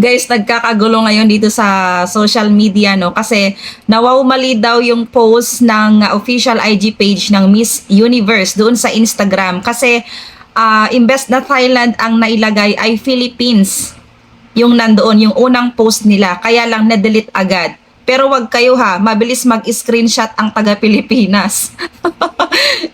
Guys, nagkakagulo ngayon dito sa social media no kasi nawawmali daw yung post ng uh, official IG page ng Miss Universe doon sa Instagram kasi ah, imbes na Thailand ang nailagay ay Philippines yung nandoon yung unang post nila kaya lang na-delete agad. Pero wag kayo ha, mabilis mag-screenshot ang taga Pilipinas.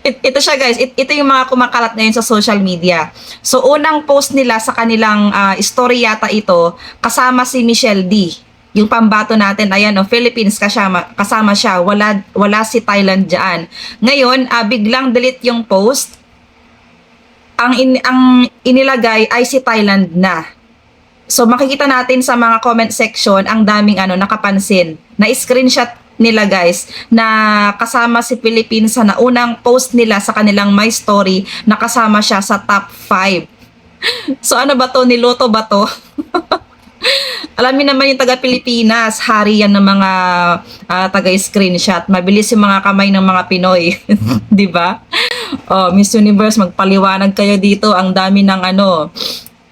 It- ito siya guys, It- ito yung mga kumakalat ngayon sa social media. So unang post nila sa kanilang ah, story yata ito, kasama si Michelle D. Yung pambato natin, ayan o, Philippines kasama, kasama siya, wala, wala si Thailand dyan. Ngayon, ah, biglang delete yung post, ang, in, ang inilagay ay si Thailand na. So makikita natin sa mga comment section ang daming ano nakapansin. Na screenshot nila guys na kasama si Philippines sa naunang post nila sa kanilang My Story na kasama siya sa top 5. So ano ba to? Niloto ba to? Alamin naman yung taga Pilipinas, hari yan ng mga ah, taga-screenshot. Mabilis yung mga kamay ng mga Pinoy, 'di ba? Oh, Miss Universe, magpaliwanag kayo dito. Ang dami ng ano,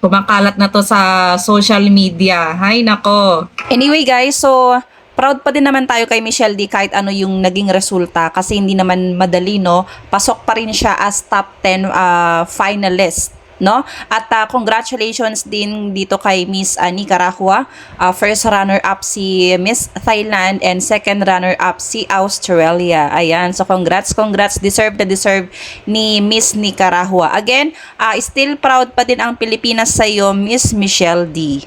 kumakalat na to sa social media. Hay nako. Anyway guys, so proud pa din naman tayo kay Michelle D kahit ano yung naging resulta kasi hindi naman madali no. Pasok pa rin siya as top 10 uh, finalist no? At uh, congratulations din dito kay Miss uh, Nicaragua. Uh, first runner-up si Miss Thailand and second runner-up si Australia. Ayan, so congrats, congrats. Deserve na deserve ni Miss Nicaragua. Again, uh, still proud pa din ang Pilipinas sa iyo, Miss Michelle D.